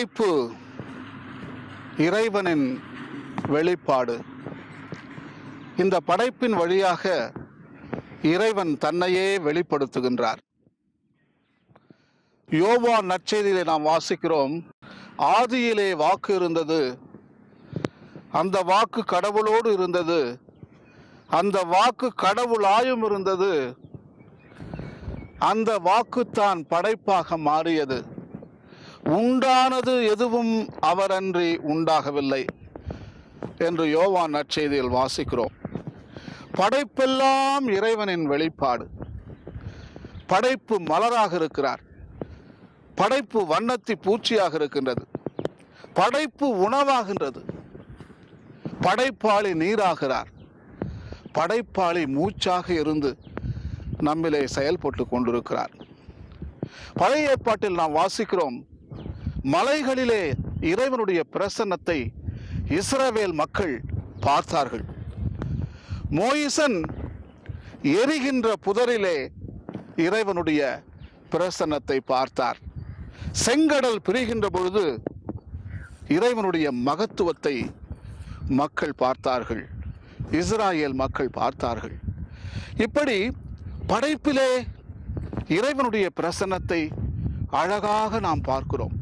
படைப்பு இறைவனின் வெளிப்பாடு. இந்த படைப்பின் வழியாக இறைவன் தன்னையே வெளிப்படுத்துகின்றார். யோவான் நற்செய்தியிலே நாம் வாசிக்கிறோம் ஆதியிலே வாக்கு இருந்தது அந்த வாக்கு கடவுளோடு இருந்தது அந்த வாக்கு கடவுளாயும் இருந்தது அந்த வாக்குத்தான் படைப்பாக மாறியது. உண்டானது எதுவும் அவரன்றி உண்டாகவில்லை என்று யோவான் நற்செய்தியில் வாசிக்கிறோம். படைப்பெல்லாம் இறைவனின் வெளிப்பாடு. படைப்பு மலராக இருக்கிறார். படைப்பு வண்ணத்தி பூச்சியாக இருக்கின்றது. படைப்பு உணவாகின்றது. படைப்பாளி நீராகிறார். படைப்பாளி மூச்சாக இருந்து நம்மிலே செயல்பட்டு கொண்டிருக்கிறார். பழைய ஏற்பாட்டில் நாம் வாசிக்கிறோம். மலைகளிலே இறைவனுடைய பிரசன்னத்தை இஸ்ரவேல் மக்கள் பார்த்தார்கள். மோயிசன் எரிகின்ற புதரிலே இறைவனுடைய பிரசன்னத்தை பார்த்தார். செங்கடல் பிரிகின்ற பொழுது இறைவனுடைய மகத்துவத்தை மக்கள் பார்த்தார்கள். இஸ்ராயேல் மக்கள் பார்த்தார்கள். இப்படி படைப்பிலே இறைவனுடைய பிரசன்னத்தை அழகாக நாம் பார்க்கிறோம்.